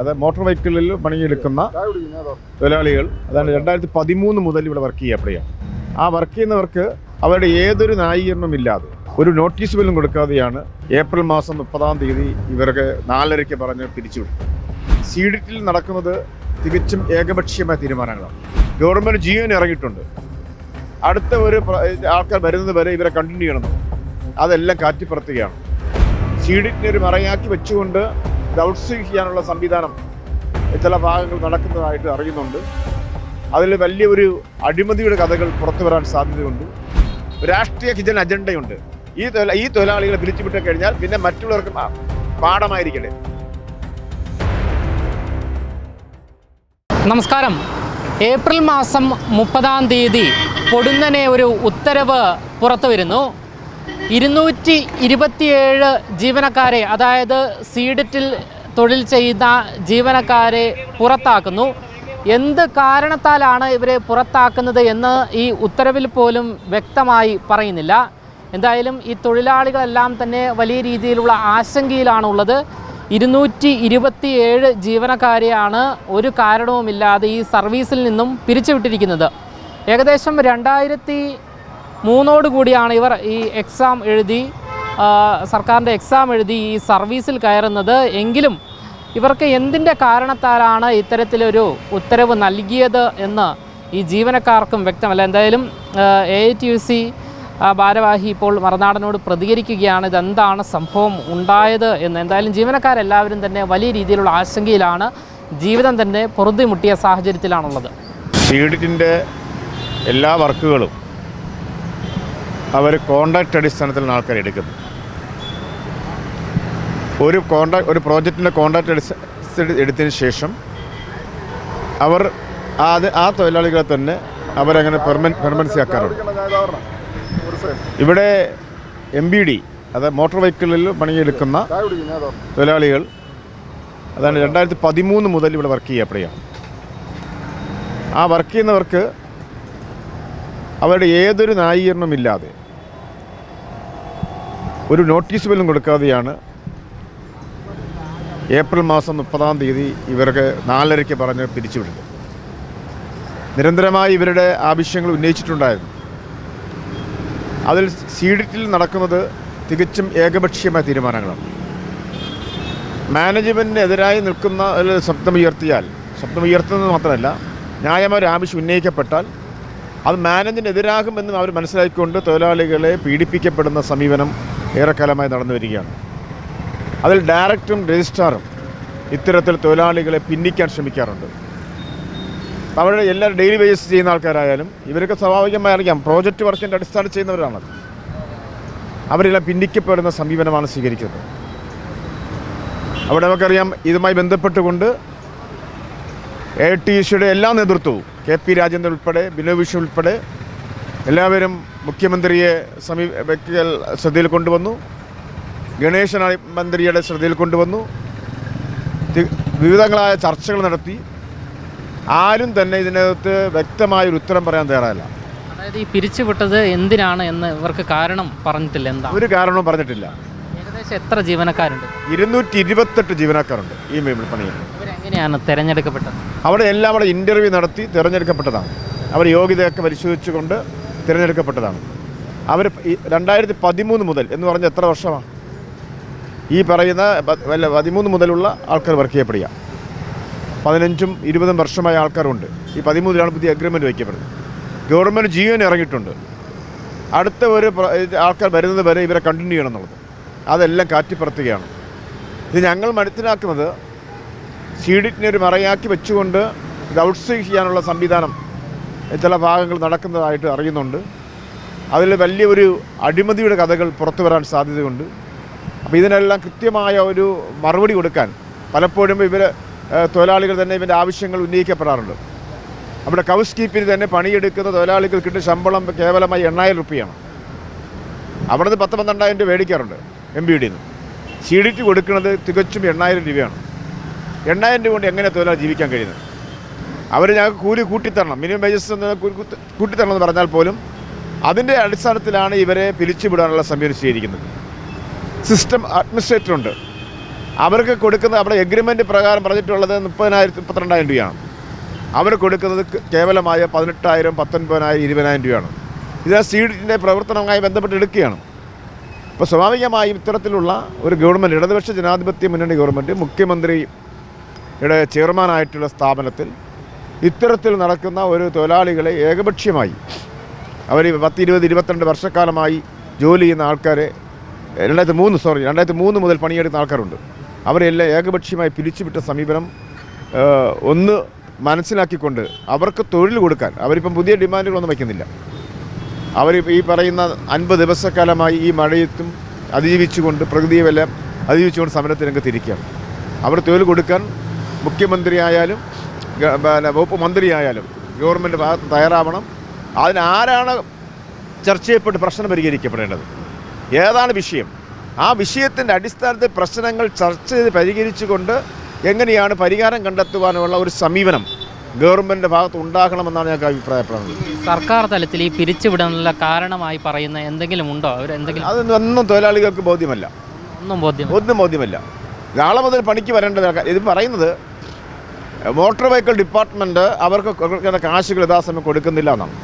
അത് മോട്ടോർ വെഹിക്കിളിൽ പണിയെടുക്കുന്ന തൊഴിലാളികൾ. അതാണ് രണ്ടായിരത്തി പതിമൂന്ന് മുതൽ ഇവിടെ വർക്ക് ചെയ്യപ്പെടുകയാണ് ആ വർക്ക് ചെയ്യുന്നവർക്ക് അവരുടെ ഏതൊരു ന്യായീകരണവും ഇല്ലാതെ ഒരു നോട്ടീസ് പോലും കൊടുക്കാതെയാണ് ഏപ്രിൽ മാസം മുപ്പതാം തീയതി ഇവർക്ക് നാലരയ്ക്ക് പറഞ്ഞ് പിരിച്ചുവിടും സീഡിറ്റിൽ നടക്കുന്നത് തികച്ചും ഏകപക്ഷീയമായ തീരുമാനങ്ങളാണ്. ഗവൺമെന്റ് ജീവൻ ഇറങ്ങിയിട്ടുണ്ട്. അടുത്ത ഒരു ആൾക്കാർ വരുന്നത് വരെ ഇവരെ കണ്ടിന്യൂ ചെയ്യണം. അതെല്ലാം കാറ്റിപ്പുറത്തുകയാണ്. സീഡിറ്റിനെ ഒരു മറയാക്കി വെച്ചുകൊണ്ട് ഔട്ട്സോഴ്സ് ചെയ്യാനുള്ള സംവിധാനം ചില ഭാഗങ്ങൾ നടക്കുന്നതായിട്ട് അറിയുന്നുണ്ട്. അതിൽ വലിയൊരു അഴിമതിയുടെ കഥകൾ പുറത്തു വരാൻ സാധ്യതയുണ്ട്. രാഷ്ട്രീയ ഹിജൻ അജണ്ടയുണ്ട്. ഈ തൊഴില ഈ തൊഴിലാളികളെ പിരിച്ചുവിട്ട് കഴിഞ്ഞാൽ പിന്നെ മറ്റുള്ളവർക്ക് പാഠമായിരിക്കട്ടെ നമസ്കാരം. ഏപ്രിൽ മാസം മുപ്പതാം തീയതി പൊടുന്നനെ ഒരു ഉത്തരവ് പുറത്തു വരുന്നു ഇരുന്നൂറ്റി ഇരുപത്തിയേഴ് ജീവനക്കാരെ അതായത് സീഡിറ്റിൽ തൊഴിൽ ചെയ്യുന്ന ജീവനക്കാരെ പുറത്താക്കുന്നു. എന്ത് കാരണത്താലാണ് ഇവരെ പുറത്താക്കുന്നത് എന്ന് ഈ ഉത്തരവിൽ പോലും വ്യക്തമായി പറയുന്നില്ല. എന്തായാലും ഈ തൊഴിലാളികളെല്ലാം തന്നെ വലിയ രീതിയിലുള്ള ആശങ്കയിലാണുള്ളത്. ഇരുന്നൂറ്റി ഇരുപത്തിയേഴ് ജീവനക്കാരെയാണ് ഒരു കാരണവുമില്ലാതെ ഈ സർവീസിൽ നിന്നും പിരിച്ചുവിട്ടിരിക്കുന്നത്. ഏകദേശം രണ്ടായിരത്തി മൂന്നോട് കൂടിയാണ് ഇവർ ഈ എക്സാം എഴുതി സർക്കാരിന്റെ എക്സാം എഴുതി ഈ സർവീസിൽ കയറുന്നത്. എങ്കിലും ഇവർക്ക് എന്തിന്റെ കാരണത്താലാണ് ഇത്തരത്തിലൊരു ഉത്തരവ് നൽകിയത് എന്ന് ഈ ജീവനക്കാർക്കും വ്യക്തമല്ല. എന്തായാലും എ ടി യു സി ഭാരവാഹി ഇപ്പോൾ മറുനാടനോട് പ്രതികരിക്കുകയാണ്. ഇതെന്താണ് സംഭവം ഉണ്ടായത് എന്ന്. എന്തായാലും ജീവനക്കാരെല്ലാവരും തന്നെ വലിയ രീതിയിലുള്ള ആശങ്കയിലാണ്. ജീവിതം തന്നെ പൊറുതിമുട്ടിയ സാഹചര്യത്തിലാണുള്ളത്. സീഡിറ്റിന്റെ എല്ലാ വർക്കുകളും അവർ കോൺട്രാക്റ്റ് അടിസ്ഥാനത്തിലാണ് ആൾക്കാർ എടുക്കുന്നത്. ഒരു കോൺട്രാക്ട് ഒരു പ്രോജക്റ്റിന്റെ കോൺട്രാക്റ്റ് അടിസ്ഥാന എടുത്തതിന് ശേഷം അവർ അത് ആ തൊഴിലാളികളെ തന്നെ അവരങ്ങനെ പെർമൻ പെർമനൻസി ആക്കാറുണ്ട്. ഇവിടെ എം ബി ഡി അതായത് മോട്ടോർ വെഹിക്കിളിൽ പണിയെടുക്കുന്ന തൊഴിലാളികൾ അതാണ് രണ്ടായിരത്തി പതിമൂന്ന് മുതൽ ഇവിടെ വർക്ക് ചെയ്യപ്പെടുകയാണ്. ആ വർക്ക് ചെയ്യുന്നവർക്ക് അവരുടെ ഏതൊരു ന്യായീകരണവും ഇല്ലാതെ ഒരു നോട്ടീസ് പോലും കൊടുക്കാതെയാണ് ഏപ്രിൽ മാസം മുപ്പതാം തീയതി ഇവർക്ക് നാലരയ്ക്ക് പറഞ്ഞ് പിരിച്ചുവിടുന്നത് നിരന്തരമായി ഇവരുടെ ആവശ്യങ്ങൾ ഉന്നയിച്ചിട്ടുണ്ടായിരുന്നു. അതിൽ സീഡിറ്റിൽ നടക്കുന്നത് തികച്ചും ഏകപക്ഷീയമായ തീരുമാനങ്ങളാണ്. മാനേജ്മെന്റിനെതിരായി നിൽക്കുന്ന ഒരു ശബ്ദമുയർത്തിയാൽ ശബ്ദമുയർത്തുന്നത് മാത്രമല്ല ന്യായമായ ആവശ്യം ഉന്നയിക്കപ്പെട്ടാൽ അത് മാനേജിനെതിരാകുമെന്നും അവർ മനസ്സിലാക്കിക്കൊണ്ട് തൊഴിലാളികളെ പീഡിപ്പിക്കപ്പെടുന്ന സമീപനം ഏറെക്കാലമായി നടന്നു വരികയാണ്. അതിൽ ഡയറക്ടറും രജിസ്ട്രാറും ഇത്തരത്തിൽ തൊഴിലാളികളെ പിന്നിക്കാൻ ശ്രമിക്കാറുണ്ട്. അവരുടെ എല്ലാ ഡെയിലി ബേസിസ് ചെയ്യുന്ന ആൾക്കാരായാലും ഇവരൊക്കെ സ്വാഭാവികമായി അറിയാം പ്രോജക്റ്റ് വർക്കിന്റെ അടിസ്ഥാനത്തിൽ ചെയ്യുന്നവരാണ്. അവരെല്ലാം പിന്നിക്കപ്പെടുന്ന സമീപനമാണ് സ്വീകരിക്കുന്നത്. അവിടെ നമുക്കറിയാം ഇതുമായി ബന്ധപ്പെട്ടുകൊണ്ട് എ ടി സിയുടെ എല്ലാ നേതൃത്വവും കെ പി രാജേന്ദ്രൻ ഉൾപ്പെടെ ബിനോയ് വിഷു ഉൾപ്പെടെ എല്ലാവരും മുഖ്യമന്ത്രിയെ സമീ വ്യക്തികൾ ശ്രദ്ധയിൽ കൊണ്ടുവന്നു. ഗണേശൻ മന്ത്രിയുടെ ശ്രദ്ധയിൽ കൊണ്ടുവന്നു. വിവിധങ്ങളായ ചർച്ചകൾ നടത്തി. ആരും തന്നെ ഇതിനകത്ത് വ്യക്തമായ ഒരു ഉത്തരം പറയാൻ തയ്യാറല്ല അതായത് ഈ പിരിച്ചുവിട്ടത് എന്തിനാണ് എന്ന് ഇവർക്ക് കാരണം പറഞ്ഞിട്ടില്ല എന്താ? ഒരു കാരണവും പറഞ്ഞിട്ടില്ല. ഏകദേശം എത്ര ജീവനക്കാരുണ്ട്? ഇരുന്നൂറ്റി ഇരുപത്തെട്ട് ജീവനക്കാരുണ്ട് ഈ പണിയിൽ. ഇവരെങ്ങനെയാണ് തിരഞ്ഞെടുക്കപ്പെട്ടത്? അവിടെ എല്ലാം അവിടെ ഇന്റർവ്യൂ നടത്തി തിരഞ്ഞെടുക്കപ്പെട്ടതാണ്. അവർ യോഗ്യതയൊക്കെ പരിശോധിച്ചുകൊണ്ട് തിരഞ്ഞെടുക്കപ്പെട്ടതാണ്. അവർ രണ്ടായിരത്തി പതിമൂന്ന് മുതൽ എന്ന് പറഞ്ഞ എത്ര വർഷമാണ് ഈ പറയുന്ന വല്ല പതിമൂന്ന് മുതലുള്ള ആൾക്കാർ വർക്ക് ചെയ്യപ്പെടുക. പതിനഞ്ചും ഇരുപതും വർഷമായ ആൾക്കാരുണ്ട്. ഈ പതിമൂന്നിലാണ് പുതിയ അഗ്രിമെന്റ് വയ്ക്കപ്പെടുന്നത്. ഗവൺമെന്റ് ജീവൻ ഇറങ്ങിയിട്ടുണ്ട്. അടുത്ത ഒരു ആൾക്കാർ വരുന്നത് വരെ ഇവരെ കണ്ടിന്യൂ ചെയ്യണം എന്നുള്ളത്. അതെല്ലാം കാറ്റിപ്പറത്തുകയാണ്. ഇത് ഞങ്ങൾ മനസ്സിലാക്കുന്നത് സീഡിറ്റിനെ ഒരു മറയാക്കി വെച്ചുകൊണ്ട് ഇത് ഔട്ട്സോഴ്സ് ചെയ്യാനുള്ള സംവിധാനം ചില ഭാഗങ്ങൾ നടക്കുന്നതായിട്ട് അറിയുന്നുണ്ട്. അതിൽ വലിയൊരു അഴിമതിയുടെ കഥകൾ പുറത്തു വരാൻ സാധ്യതയുണ്ട്. അപ്പോൾ ഇതിനെല്ലാം കൃത്യമായ ഒരു മറുപടി കൊടുക്കാൻ പലപ്പോഴും ഇവർ തൊഴിലാളികൾ തന്നെ ഇവന്റെ ആവശ്യങ്ങൾ ഉന്നയിക്കപ്പെടാറുണ്ട്. അവിടെ കൗസ് കീപ്പിന് തന്നെ പണിയെടുക്കുന്ന തൊഴിലാളികൾ കിട്ടുന്ന ശമ്പളം കേവലമായി എണ്ണായിരം റുപ്യാണ് അവിടെ നിന്ന് പത്ത് പന്ത്രണ്ടായിരം രൂപ മേടിക്കാറുണ്ട് എം ബി ഡിന്ന്. സി ഡി ടി കൊടുക്കുന്നത് തികച്ചും എണ്ണായിരം രൂപയാണ്. എണ്ണായിരം രൂപ കൊണ്ട് എങ്ങനെ തൊഴിലാളി ജീവിക്കാൻ കഴിയുന്നത്? അവർ ഞങ്ങൾക്ക് കൂലി കൂട്ടിത്തരണം. മിനിമം വേജസ് കൂട്ടിത്തരണം എന്ന് പറഞ്ഞാൽ പോലും അതിന്റെ അടിസ്ഥാനത്തിലാണ് ഇവരെ പിരിച്ചുവിടാനുള്ള സമീപനം സ്വീകരിക്കുന്നത്. സിസ്റ്റം അഡ്മിനിസ്ട്രേറ്റർ ഉണ്ട്. അവർക്ക് കൊടുക്കുന്ന അവിടെ എഗ്രിമെന്റ് പ്രകാരം പറഞ്ഞിട്ടുള്ളത് മുപ്പതിനായിരത്തി മുപ്പത്തിരണ്ടായിരം രൂപയാണ്. അവർ കൊടുക്കുന്നത് കേവലമായ പതിനെട്ടായിരം പത്തൊൻപതിനായിരം ഇരുപതിനായിരം രൂപയാണ്. ഇത് ആ സീഡിന്റെ പ്രവർത്തനവുമായി ബന്ധപ്പെട്ട് എടുക്കുകയാണ്. അപ്പോൾ സ്വാഭാവികമായും ഇത്തരത്തിലുള്ള ഒരു ഗവൺമെന്റ് ഇടതുപക്ഷ ജനാധിപത്യ മുന്നണി ഗവൺമെന്റ് മുഖ്യമന്ത്രിയുടെ ചെയർമാനായിട്ടുള്ള സ്ഥാപനത്തിൽ ഇത്തരത്തിൽ നടക്കുന്ന ഒരു തൊഴിലാളികളെ ഏകപക്ഷീയമായി അവർ പത്ത് ഇരുപത് ഇരുപത്തിരണ്ട് വർഷക്കാലമായി ജോലി ചെയ്യുന്ന ആൾക്കാരെ രണ്ടായിരത്തി മൂന്ന് സോറി രണ്ടായിരത്തി മൂന്ന് മുതൽ പണിയെടുക്കുന്ന ആൾക്കാരുണ്ട്. അവരെല്ലാം ഏകപക്ഷീയമായി പിരിച്ചുവിട്ട സമീപനം ഒന്ന് മനസ്സിലാക്കിക്കൊണ്ട് അവർക്ക് തൊഴിൽ കൊടുക്കാൻ അവരിപ്പം പുതിയ ഡിമാൻഡുകളൊന്നും വയ്ക്കുന്നില്ല. അവർ ഈ പറയുന്ന അൻപത് ദിവസക്കാലമായി ഈ മഴയത്തും അതിജീവിച്ചുകൊണ്ട് പ്രകൃതിയെല്ലാം അതിജീവിച്ചുകൊണ്ട് സമരത്തിനൊക്കെ തിരിക്കുകയാണ്. അവർ തൊഴിൽ കൊടുക്കാൻ മുഖ്യമന്ത്രിയായാലും പിന്നെ വകുപ്പ് മന്ത്രിയായാലും ഗവൺമെന്റ് ഭാഗത്ത് തയ്യാറാവണം. അതിനാരാണ് ചർച്ച ചെയ്യപ്പെട്ട് പ്രശ്നം പരിഹരിക്കപ്പെടേണ്ടത്? ഏതാണ് വിഷയം? ആ വിഷയത്തിന്റെ അടിസ്ഥാനത്തിൽ പ്രശ്നങ്ങൾ ചർച്ച ചെയ്ത് പരിഹരിച്ചുകൊണ്ട് എങ്ങനെയാണ് പരിഹാരം കണ്ടെത്തുവാനുള്ള ഒരു സമീപനം ഗവൺമെന്റ് ഭാഗത്ത് ഉണ്ടാകണമെന്നാണ് ഞങ്ങൾക്ക് അഭിപ്രായപ്പെടുന്നത്. സർക്കാർ തലത്തിൽ ഈ പിരിച്ചുവിടാനുള്ള കാരണമായി പറയുന്ന എന്തെങ്കിലും ഉണ്ടോ? അവർ എന്തെങ്കിലും അതൊന്നും ഒന്നും തൊഴിലാളികൾക്ക് ബോധ്യമല്ല. ഒന്നും ബോധ്യം ഒന്നും ബോധ്യമല്ല. നാളെ മുതൽ പണിക്ക് വരേണ്ടത് ഇത് പറയുന്നത് മോട്ടോർ വെഹിക്കിൾ ഡിപ്പാർട്ട്മെന്റ് അവർക്ക് കാശുകൾ യഥാസമയം കൊടുക്കുന്നില്ല എന്നാണ്.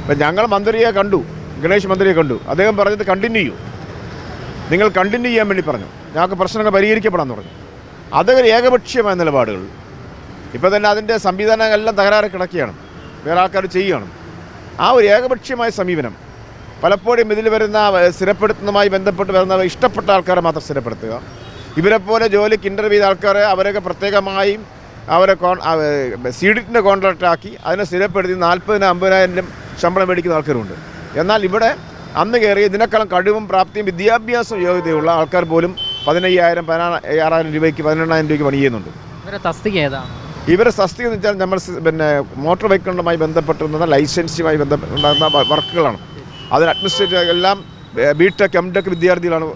ഇപ്പം ഞങ്ങൾ മന്ത്രിയെ കണ്ടു ഗണേഷ് മന്ത്രിയെ കണ്ടു. അദ്ദേഹം പറഞ്ഞത് കണ്ടിന്യൂ ചെയ്യൂ. നിങ്ങൾ കണ്ടിന്യൂ ചെയ്യാൻ വേണ്ടി പറഞ്ഞു. ഞങ്ങൾക്ക് പ്രശ്നങ്ങൾ പരിഹരിക്കപ്പെടാൻ പറഞ്ഞു. അതൊരു ഏകപക്ഷീയമായ നിലപാടുകൾ. ഇപ്പോൾ തന്നെ അതിന്റെ സംവിധാനങ്ങളെല്ലാം തകരാറ് കിടക്കുകയാണ്. വേറെ ആൾക്കാർ ചെയ്യുകയാണ്. ആ ഒരു ഏകപക്ഷീയമായ സമീപനം പലപ്പോഴും ഇതിൽ വരുന്ന സ്ഥിരപ്പെടുത്തുന്നതുമായി ബന്ധപ്പെട്ട് വരുന്ന ഇഷ്ടപ്പെട്ട ആൾക്കാരെ മാത്രം സ്ഥിരപ്പെടുത്തുക. ഇവരെപ്പോലെ ജോലിക്ക് ഇന്റർവ്യൂ ചെയ്ത ആൾക്കാരെ അവരൊക്കെ പ്രത്യേകമായും അവരെ കോൺ സീഡിറ്റിന്റെ കോൺട്രാക്റ്റാക്കി അതിനെ സ്ഥിരപ്പെടുത്തി നാൽപ്പതിനും അമ്പതിനായിരം ശമ്പളം മേടിക്കുന്ന ആൾക്കാരുണ്ട് എന്നാൽ ഇവിടെ അന്ന് കയറി ഇതിനേക്കാളും കഴിവും പ്രാപ്തിയും വിദ്യാഭ്യാസ യോഗ്യതയുള്ള ആൾക്കാർ പോലും പതിനയ്യായിരം പതിനാറായിരം രൂപയ്ക്ക് പതിനെണ്ണായിരം രൂപയ്ക്ക് പണി ചെയ്യുന്നുണ്ട്. ഇവരെ തസ്തിക ഏതാണ്? ഇവരെ സസ്തി എന്ന് വെച്ചാൽ നമ്മൾ പിന്നെ മോട്ടോർ വെഹിക്കിളുമായി ബന്ധപ്പെട്ടുന്ന ലൈസൻസുമായി ബന്ധപ്പെട്ടുണ്ടാകുന്ന വർക്കുകളാണ്. അതിന് അഡ്മിനിസ്ട്രേറ്റീവ് എല്ലാം ബി ടെക് എം ടെക് വിദ്യാർത്ഥികളാണ്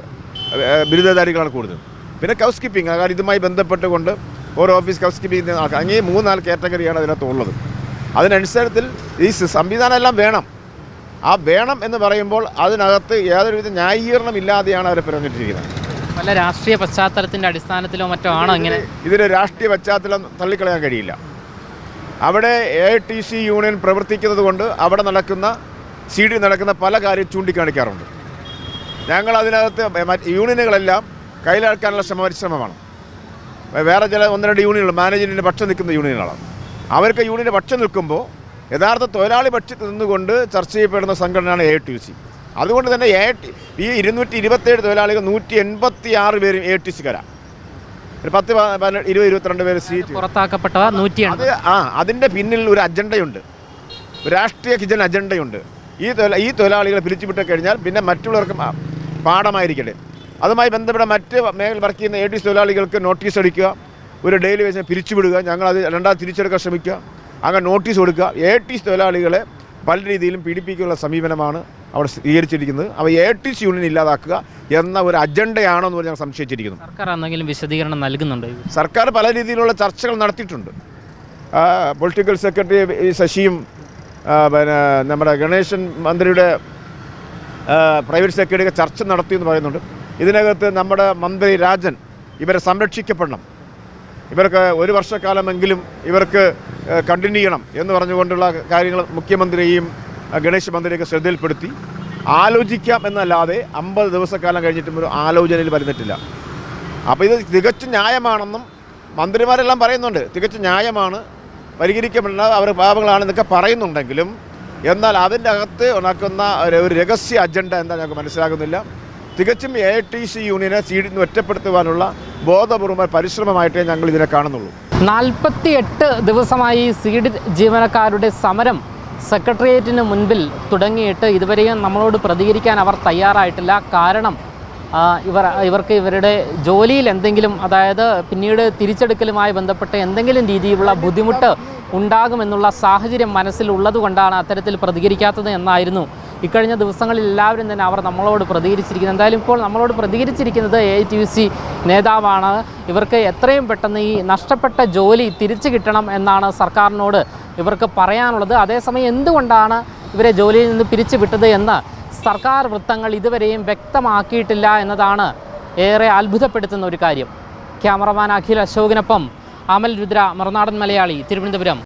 ബിരുദധാരികളാണ് കൂടുതൽ. പിന്നെ ഹൗസ് കീപ്പിംഗ് കാരണം ഇതുമായി ബന്ധപ്പെട്ടുകൊണ്ട് ഓരോ ഓഫീസ് ഹൗസ് കീപ്പിംഗ് ആൾക്കാർ അങ്ങനെ മൂന്നാൽ കാറ്റഗറിയാണ് അതിനകത്ത് ഉള്ളത്. അതിനനുസരത്തിൽ ഈ സംവിധാനം എല്ലാം വേണം. ആ വേണം എന്ന് പറയുമ്പോൾ അതിനകത്ത് യാതൊരുവിധ ന്യായീകരണം ഇല്ലാതെയാണ് അവരെ പറഞ്ഞിട്ടിരിക്കുന്നത് പല രാഷ്ട്രീയ പശ്ചാത്തലത്തിന്റെ അടിസ്ഥാനത്തിലോ മറ്റോ ആണോ ഇങ്ങനെ? ഇതിന് രാഷ്ട്രീയ പശ്ചാത്തലം തള്ളിക്കളയാൻ കഴിയില്ല. അവിടെ എ ടി സി യൂണിയൻ പ്രവർത്തിക്കുന്നത് കൊണ്ട് അവിടെ നടക്കുന്ന സി ഡി നടക്കുന്ന പല കാര്യം ചൂണ്ടിക്കാണിക്കാറുണ്ട്. ഞങ്ങൾ അതിനകത്ത് യൂണിയനുകളെല്ലാം കയ്യിലാക്കാനുള്ള ശ്രമ പരിശ്രമമാണ്. വേറെ ചില ഒന്ന് രണ്ട് യൂണിയനുകൾ മാനേജ്മെന്റിന്റെ പക്ഷം നിൽക്കുന്ന യൂണിയനുകളാണ്. അവർക്ക് യൂണിയന്റെ പക്ഷം നിൽക്കുമ്പോൾ യഥാർത്ഥ തൊഴിലാളി പക്ഷത്തിൽ നിന്നുകൊണ്ട് ചർച്ച ചെയ്യപ്പെടുന്ന സംഘടനയാണ് എ ടി സി അതുകൊണ്ട് തന്നെ എ ടി ഈ ഇരുന്നൂറ്റി ഇരുപത്തേഴ് തൊഴിലാളികൾ നൂറ്റി എൺപത്തി ആറ് പേരും എ ടി സിക്കാരാണ് ഒരു പത്ത് ഇരുപത് ഇരുപത്തിരണ്ട് പേര് സീറ്റ് പുറത്താക്കപ്പെട്ട നൂറ്റി അത് ആ അതിന്റെ പിന്നിൽ ഒരു അജണ്ടയുണ്ട്. ഒരു രാഷ്ട്രീയ കിജൻ അജണ്ടയുണ്ട്. ഈ തൊഴിലാളികളെ പിരിച്ചുവിട്ട് കഴിഞ്ഞാൽ പിന്നെ മറ്റുള്ളവർക്ക് പാഠമായിരിക്കട്ടെ. അതുമായി ബന്ധപ്പെട്ട മറ്റ് മേഖല വർക്ക് ചെയ്യുന്ന എ ടി തൊഴിലാളികൾക്ക് നോട്ടീസ് അടിക്കുക ഒരു ഡെയിലി വേസിനെ പിരിച്ചുവിടുക. ഞങ്ങളത് അത് രണ്ടാമത് തിരിച്ചെടുക്കാൻ ശ്രമിക്കുക. അങ്ങനെ നോട്ടീസ് കൊടുക്കുക. എ ടി തൊഴിലാളികളെ പല രീതിയിലും പീഡിപ്പിക്കാനുള്ള സമീപനമാണ് അവിടെ സ്വീകരിച്ചിരിക്കുന്നത് അവ എ ടി സി യൂണിയൻ ഇല്ലാതാക്കുക എന്ന ഒരു അജണ്ടയാണോ എന്ന് ഞാൻ ഞങ്ങൾ സംശയിച്ചിരിക്കുന്നു. സർക്കാർ എന്തെങ്കിലും വിശദീകരണം നൽകുന്നുണ്ട്? സർക്കാർ പല രീതിയിലുള്ള ചർച്ചകൾ നടത്തിയിട്ടുണ്ട്. പൊളിറ്റിക്കൽ സെക്രട്ടറി ശശിയും പിന്നെ നമ്മുടെ ഗണേശൻ മന്ത്രിയുടെ പ്രൈവറ്റ് സെക്രട്ടറിയൊക്കെ ചർച്ച നടത്തിയെന്ന് പറയുന്നുണ്ട്. ഇതിനകത്ത് നമ്മുടെ മന്ത്രി രാജൻ ഇവരെ സംരക്ഷിക്കപ്പെടണം. ഇവർക്ക് ഒരു വർഷക്കാലമെങ്കിലും ഇവർക്ക് കണ്ടിന്യൂ ചെയ്യണം എന്ന് പറഞ്ഞുകൊണ്ടുള്ള കാര്യങ്ങൾ മുഖ്യമന്ത്രിയെയും ഗണേശ് മന്ത്രിയൊക്കെ ശ്രദ്ധയിൽപ്പെടുത്തി. ആലോചിക്കാം എന്നല്ലാതെ അമ്പത് ദിവസക്കാലം കഴിഞ്ഞിട്ടും ഒരു ആലോചനയിൽ വരുന്നിട്ടില്ല. അപ്പോൾ ഇത് തികച്ചും ന്യായമാണെന്നും മന്ത്രിമാരെല്ലാം പറയുന്നുണ്ട്. തികച്ചും ന്യായമാണ്. പരിഹരിക്കപ്പെടുന്ന അവർ പാപങ്ങളാണെന്നൊക്കെ പറയുന്നുണ്ടെങ്കിലും എന്നാൽ അതിന്റെ അകത്ത് ഉണ്ടാക്കുന്ന ഒരു രഹസ്യ അജണ്ട എന്താ ഞങ്ങൾക്ക് മനസ്സിലാകുന്നില്ല. തികച്ചും എ ടി സി യൂണിയനെ സീഡിൽ നിന്ന് ഒറ്റപ്പെടുത്തുവാനുള്ള ബോധപൂർവ പരിശ്രമമായിട്ടേ ഞങ്ങൾ ഇതിനെ കാണുന്നുള്ളൂ. നാൽപ്പത്തി എട്ട് ദിവസമായി സീഡ് ജീവനക്കാരുടെ സമരം സെക്രട്ടേറിയറ്റിന് മുൻപിൽ തുടങ്ങിയിട്ട് ഇതുവരെയും നമ്മളോട് പ്രതികരിക്കാൻ അവർ തയ്യാറായിട്ടില്ല. കാരണം ഇവർ ഇവർക്ക് ഇവരുടെ ജോലിയിൽ എന്തെങ്കിലും അതായത് പിന്നീട് തിരിച്ചെടുക്കലുമായി ബന്ധപ്പെട്ട് എന്തെങ്കിലും രീതിയിലുള്ള ബുദ്ധിമുട്ട് ഉണ്ടാകുമെന്നുള്ള സാഹചര്യം മനസ്സിലുള്ളത് കൊണ്ടാണ് അത്തരത്തിൽ പ്രതികരിക്കാത്തത് എന്നായിരുന്നു ഇക്കഴിഞ്ഞ ദിവസങ്ങളിൽ എല്ലാവരും തന്നെ അവർ നമ്മളോട് പ്രതികരിച്ചിരിക്കുന്നത് എന്തായാലും ഇപ്പോൾ നമ്മളോട് പ്രതികരിച്ചിരിക്കുന്നത് എ ടി സി നേതാവാണ്. ഇവർക്ക് എത്രയും പെട്ടെന്ന് ഈ നഷ്ടപ്പെട്ട ജോലി തിരിച്ചു കിട്ടണം എന്നാണ് സർക്കാരിനോട് ഇവർക്ക് പറയാനുള്ളത്. അതേസമയം എന്തുകൊണ്ടാണ് ഇവരെ ജോലിയിൽ നിന്ന് പിരിച്ചു വിട്ടത് എന്ന് സർക്കാർ വൃത്തങ്ങൾ ഇതുവരെയും വ്യക്തമാക്കിയിട്ടില്ല എന്നതാണ് ഏറെ അത്ഭുതപ്പെടുത്തുന്ന ഒരു കാര്യം. ക്യാമറമാൻ അഖിൽ അശോകിനൊപ്പം അമൽ രുദ്ര മറുനാടൻ മലയാളി തിരുവനന്തപുരം.